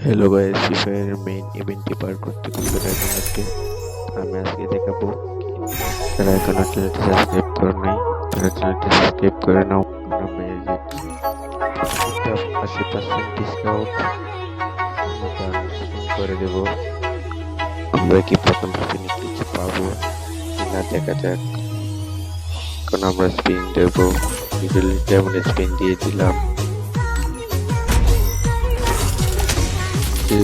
Hello guys free ফায়ারের main ইভেন্টটি পার করতে খুবই টাইম লাগছে আমি আজকে দেখাবো যারা এখনও চ্যানেলটি সাবস্ক্রাইব করে নাই তারা চ্যানেলটি সাবস্ক্রাইব করে নাও ম্যাজিক আশি পার্সেন্ট ডিসকাউন্ট করে দেব আমরা কি প্রথম স্পিনে কিছু পাবো কিনা দেখা যাক এখন আমরা স্পিন দেবো যেমন স্পিন দিয়ে দিলাম যে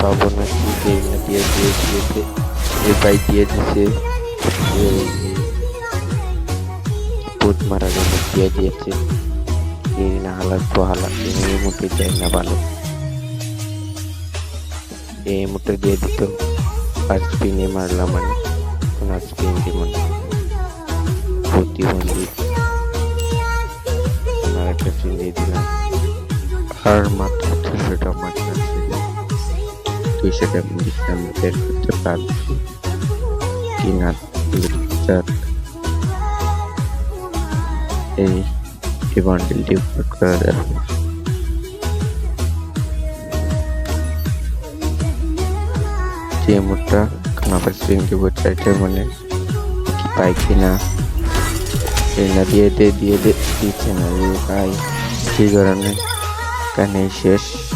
পাবো নাকি এই না দিয়ে দিয়ে দিয়েছে? এ ভাই দিয়ে দিছে ভূত মারা জন্য দিয়ে দিয়েছে। এই না হালাত তো হালাত এই মুঠে যায় না ভালো। এই মুঠে দিয়ে দিত। আর স্পিনে মারলাম মানে আর স্পিন দিব না। প্রতিবন্ধী আর একটা স্পিন দিয়ে দিলাম। আর মাত্র দুশো টাকা আছে দুইশো টাকা দিচ্ছিলাম বের করতে পারছি। কিনা যাক এই এই বান্ডেলটি উপর করা যাবে যে মোটটা খানাপার চাইতে মানে কি পাই কিনা, এই না দিয়ে দে দিয়ে দে, দিচ্ছে না। রে ভাই সেই কারণে? কানে শেষ।